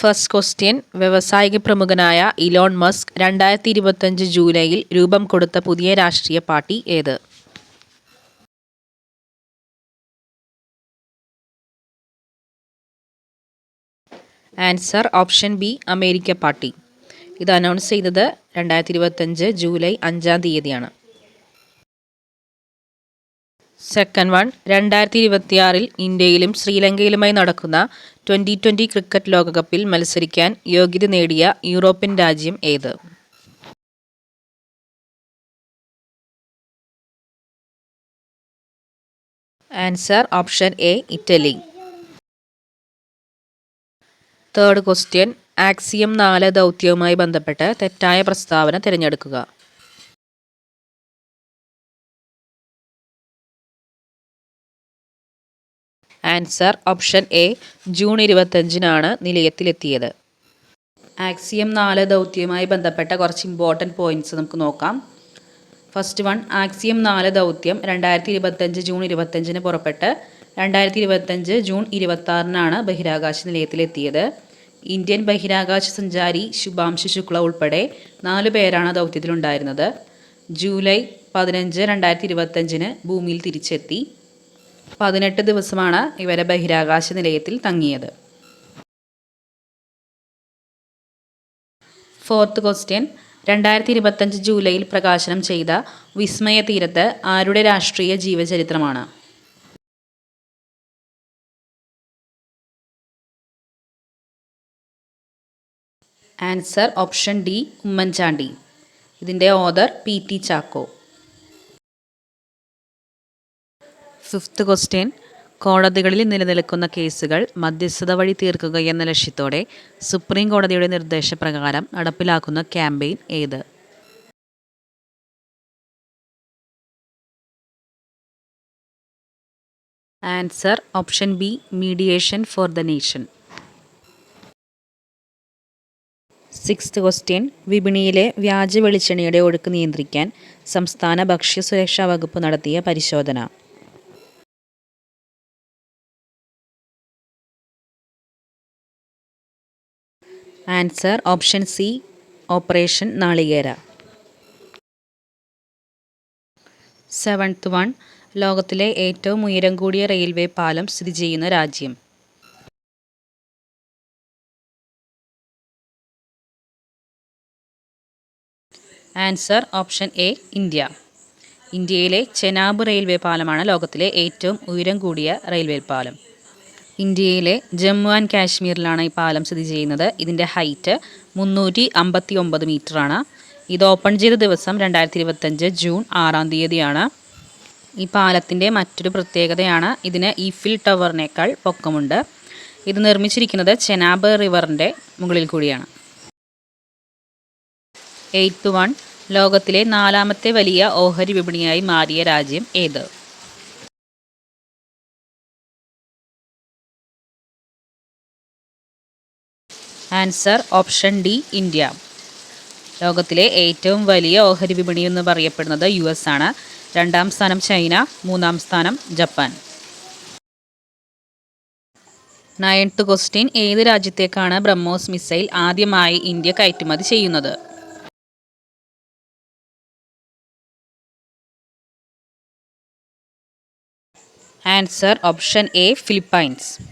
First question വ്യവസായിക പ്രമുഖനായ Elon Musk രണ്ടായിരത്തി ഇരുപത്തഞ്ച് ജൂലൈയിൽ രൂപം കൊടുത്ത പുതിയ രാഷ്ട്രീയ പാർട്ടി ഏത്? Answer option B America party. ഇത് അനൗൺസ് ചെയ്തത് രണ്ടായിരത്തി ഇരുപത്തഞ്ച് ജൂലൈ അഞ്ചാം തീയതിയാണ്. സെക്കൻഡ് വൺ രണ്ടായിരത്തി ഇരുപത്തിയാറിൽ ഇന്ത്യയിലും ശ്രീലങ്കയിലുമായി നടക്കുന്ന ട്വന്റി ട്വന്റി ക്രിക്കറ്റ് ലോകകപ്പിൽ മത്സരിക്കാൻ യോഗ്യത നേടിയ യൂറോപ്യൻ രാജ്യം ഏത്? Answer option A Italy. Third question Axiom നാല് ദൗത്യവുമായി ബന്ധപ്പെട്ട് തെറ്റായ പ്രസ്താവന തിരഞ്ഞെടുക്കുക. ആൻസർ ഓപ്ഷൻ എ ജൂൺ ഇരുപത്തഞ്ചിനാണ് നിലയത്തിലെത്തിയത്. ആക്സിയം നാല് ദൗത്യവുമായി ബന്ധപ്പെട്ട കുറച്ച് ഇമ്പോർട്ടന്റ് പോയിന്റ്സ് നമുക്ക് നോക്കാം. ഫസ്റ്റ് വൺ ആക്സിയം നാല് ദൗത്യം രണ്ടായിരത്തി ഇരുപത്തഞ്ച് ജൂൺ ഇരുപത്തഞ്ചിന് പുറപ്പെട്ട് രണ്ടായിരത്തി ഇരുപത്തഞ്ച് ജൂൺ ഇരുപത്താറിനാണ് ബഹിരാകാശ നിലയത്തിലെത്തിയത്. ഇന്ത്യൻ ബഹിരാകാശ സഞ്ചാരി ശുഭാംശു ശുക്ല ഉൾപ്പെടെ നാല് പേരാണ് ദൗത്യത്തിലുണ്ടായിരുന്നത്. ജൂലൈ പതിനഞ്ച് രണ്ടായിരത്തി ഇരുപത്തഞ്ചിന് ഭൂമിയിൽ തിരിച്ചെത്തി. പതിനെട്ട് ദിവസമാണ് ഇവരെ ബഹിരാകാശ നിലയത്തിൽ തങ്ങിയത്. ഫോർത്ത് ക്വസ്റ്റ്യൻ രണ്ടായിരത്തി ഇരുപത്തഞ്ച് ജൂലൈയിൽ പ്രകാശനം ചെയ്ത വിസ്മയ തീരത്ത് ആരുടെ രാഷ്ട്രീയ ജീവചരിത്രമാണ്? Answer option D Oommen Chandy. ഇതിന്റെ other P T Chacko. Fifth question കോടതികളിൽ നിലനിൽക്കുന്ന കേസുകൾ മധ്യസ്ഥത വഴി തീർക്കുക എന്ന ലക്ഷ്യത്തോടെ സുപ്രീം കോടതിയുടെ നിർദ്ദേശപ്രകാരം നടപ്പിലാക്കുന്ന ക്യാമ്പയിൻ ഏത്? Answer option B mediation for the nation. Sixth question വിപണിയിലെ വ്യാജ വെളിച്ചെണ്ണയുടെ ഒഴുക്ക് നിയന്ത്രിക്കാൻ സംസ്ഥാന ഭക്ഷ്യസുരക്ഷാ വകുപ്പ് നടത്തിയ പരിശോധന. Answer option C operation Nalikera. Seventh one ലോകത്തിലെ ഏറ്റവും ഉയരം കൂടിയ റെയിൽവേ പാലം സ്ഥിതി ചെയ്യുന്ന രാജ്യം. Answer option A India. ഇന്ത്യയിലെ ചെനാബ് റെയിൽവേ പാലമാണ് ലോകത്തിലെ ഏറ്റവും ഉയരം കൂടിയ റെയിൽവേ പാലം. ഇന്ത്യയിലെ ജമ്മു ആൻഡ് കാശ്മീരിലാണ് ഈ പാലം സ്ഥിതി ചെയ്യുന്നത്. ഇതിന്റെ ഹൈറ്റ് മുന്നൂറ്റി അമ്പത്തി ഒമ്പത് മീറ്ററാണ് ഇത് ഓപ്പൺ ചെയ്ത ദിവസം രണ്ടായിരത്തി ഇരുപത്തഞ്ച് ജൂൺ ആറാം തീയതിയാണ്. ഈ പാലത്തിന്റെ മറ്റൊരു പ്രത്യേകതയാണ് ഇതിന് ഈഫിൽ ടവറിനേക്കാൾ പൊക്കമുണ്ട്. ഇത് നിർമ്മിച്ചിരിക്കുന്നത് ചെനാബ് റിവറിന്റെ മുകളിൽ കൂടിയാണ്. എയ്റ്റ് വൺ ലോകത്തിലെ നാലാമത്തെ വലിയ ഓഹരി വിപണിയായി മാറിയ രാജ്യം ഏത്? Answer option D India. ലോകത്തിലെ ഏറ്റവും വലിയ ഓഹരി വിപണി എന്ന് പറയപ്പെടുന്നത് യു എസ് ആണ്. രണ്ടാം സ്ഥാനം ചൈന മൂന്നാം സ്ഥാനം ജപ്പാൻ. നയൻത്ത് ക്വസ്റ്റ്യൻ ഏത് രാജ്യത്തേക്കാണ് ബ്രഹ്മോസ് മിസൈൽ ആദ്യമായി ഇന്ത്യ കയറ്റുമതി ചെയ്യുന്നത്? Answer option A Philippines.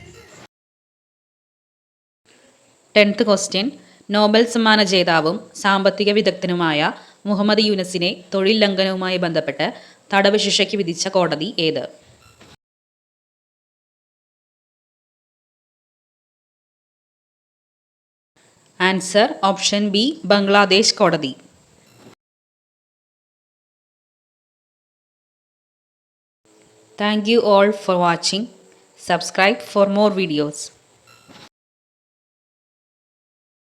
Tenth question Nobel സമ്മാന ജേതാവും സാമ്പത്തിക വിദഗ്ധനുമായ മുഹമ്മദ് യൂനസിനെ തൊഴിൽ ലംഘനവുമായി ബന്ധപ്പെട്ട് തടവ് ശിക്ഷയ്ക്ക് വിധിച്ച കോടതി ഏത്? ആൻസർ ഓപ്ഷൻ ബി ബംഗ്ലാദേശ് കോടതി. Thank you all for watching. Subscribe for more videos.